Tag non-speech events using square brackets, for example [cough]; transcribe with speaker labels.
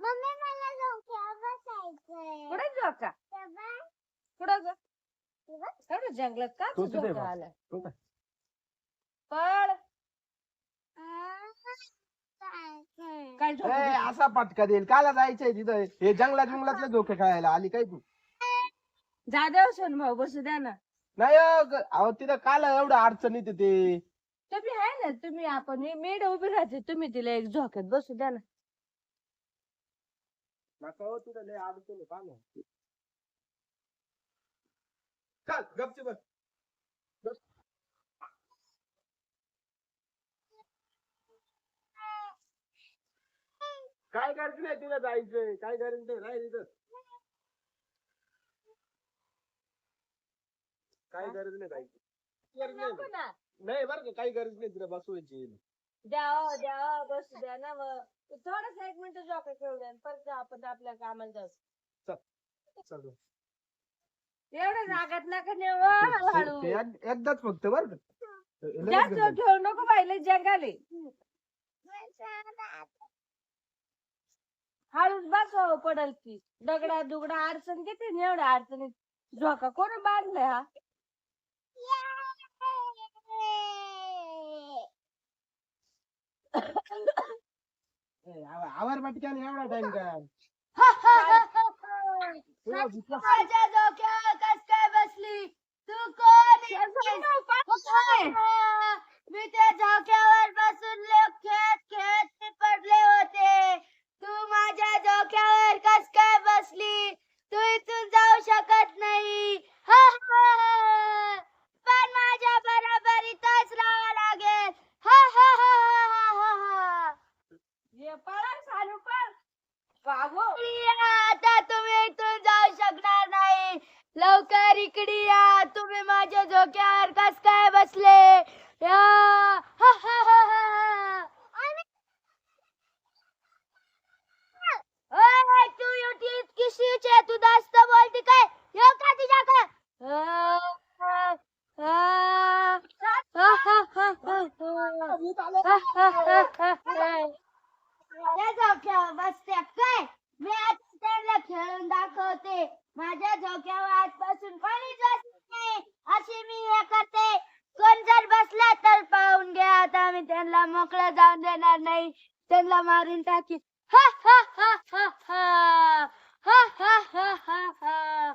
Speaker 1: Mummy मला झोक्यावर बसायचंय
Speaker 2: कुठे झोका कुठं ग? एवढं जंगलात का
Speaker 3: तो
Speaker 2: तू
Speaker 3: तिथे
Speaker 2: झोका
Speaker 3: बस.
Speaker 2: आला?
Speaker 3: तो काय?
Speaker 2: पळ. काय
Speaker 3: ए,
Speaker 2: झोका
Speaker 3: असा पटका देईल. काला जायचंय तिथं. हे जंगलात जंगलातले धोके खेळायला आली काय तू?
Speaker 2: जा देव सोन भाऊ बसू द्या ना.
Speaker 3: नाही अ, ग- अहो तिथं काल एवढं अडचण येते ते.
Speaker 2: तुम्ही आहे ना तुम्ही आपण मी मेड उभी राहते तुम्ही तिला एक झोक्यात बसू द्या ना.
Speaker 3: नका हो, तिथं लय अडचण आहे, पहा ना. चल गपची बस. बस. काय करायचं नाही तिला जायचंय काय करायचं नाही राह तिथं काय गरज नाही गरज नाही
Speaker 2: नको ना
Speaker 3: नाही बरं का काही गरज नाही तिला बसवायची
Speaker 2: द्या हो, द्या हो, बसू द्या ना मग. थोडस एक मिनिट झोका खेळू द्या परत जाऊ आपण आपल्या कामाला जाऊ.
Speaker 3: चल
Speaker 2: एवढं जागात नका नेऊ हो, हळू.
Speaker 3: ते एक- एकदाच फक्त बरं का. लगेच
Speaker 2: जास्त
Speaker 3: गरज
Speaker 2: ठेवू नको पाहिले जंगाले. हळूच बस पडल की दगडा दुगडा अडचण किती नाही एवढ्या अडचणीत झोका कोण बांधलाय हा?
Speaker 3: आवर पटक्यान एवढा टाइम [laughs] काय? तुला विश्वास-
Speaker 1: माझ्या डोक्यावर कस काय बसली? तू कोण आहेस? मी त्या झोक्यावर बसून लोक खेळत खेळत मी पडले होते तू माझ्या डोक्यावर कस काय बसली तू इथून जाऊ शकत नाही हा, हा, हा. पण माझ्या बरोबर इथंच राहावं लागेल हा, हा, हा, हा, हा, हा.
Speaker 2: ये पळा सानू पळ बाबू
Speaker 1: प्रिया, आता तुम्ही इथून जाऊ शकणार नाही लवकर इकडे या तुम्ही माझ्या झोक्यावर कस काय बसले? या. तू एवढी इतकी शिवची तू जास्त बोलती काय? येऊ का. माझ्या झोक्यावर बसते. त्यांना मोकळं जाऊन देणार नाही. त्यांना मारून टाकी हा हा हा हा. हा हा हा हा हा.